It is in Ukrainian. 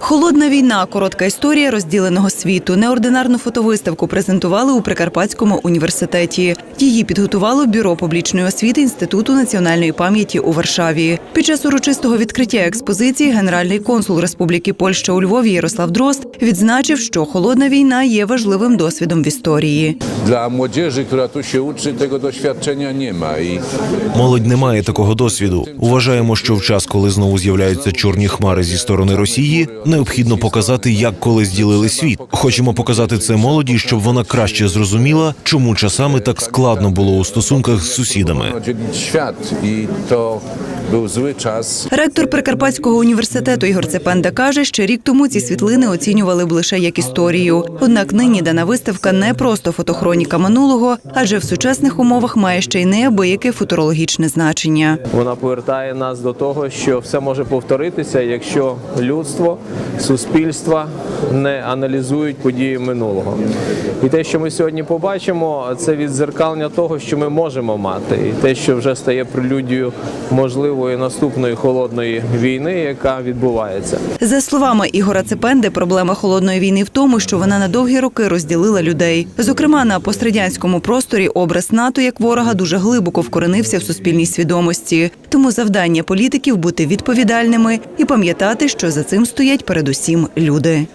Холодна війна коротка історія розділеного світу. Неординарну фотовиставку презентували у Прикарпатському університеті. Її підготувало бюро публічної освіти Інституту національної пам'яті у Варшаві. Під час урочистого відкриття експозиції генеральний консул Республіки Польща у Львові Ярослав Дрозд відзначив, що холодна війна є важливим досвідом в історії. Dla młodzieży, która tu się uczy, tego doświadczenia nie Молодь не має такого досвіду. Вважаємо, що в час, коли знову з'являються чорні хмари зі сторони Росії, необхідно показати, як колись ділили світ. Хочемо показати це молоді, щоб вона краще зрозуміла, чому часами так складно було у стосунках з сусідами. Był zły czas. Ректор Прикарпатського університету Ігор Цепенда каже, що рік тому ці світлини оцінювали б лише як історію. Однак нині дана виставка не просто фотохроніка минулого, адже в сучасних умовах має ще й неабияке футурологічне значення. Вона повертає нас до того, що все може повторитися, якщо людство, суспільство не аналізують події минулого. І те, що ми сьогодні побачимо, це відзеркалення того, що ми можемо мати, і те, що вже стає прелюдією можливої наступної холодної війни, яка відбувається. За словами Ігора Цепенди, проблема холодної війни в тому, що вона на довгі роки розділила людей. Зокрема, на пострадянському просторі образ НАТО як ворога дуже глибоко вкоренився в суспільній свідомості. Тому завдання політиків бути відповідальними і пам'ятати, що за цим стоять передусім люди.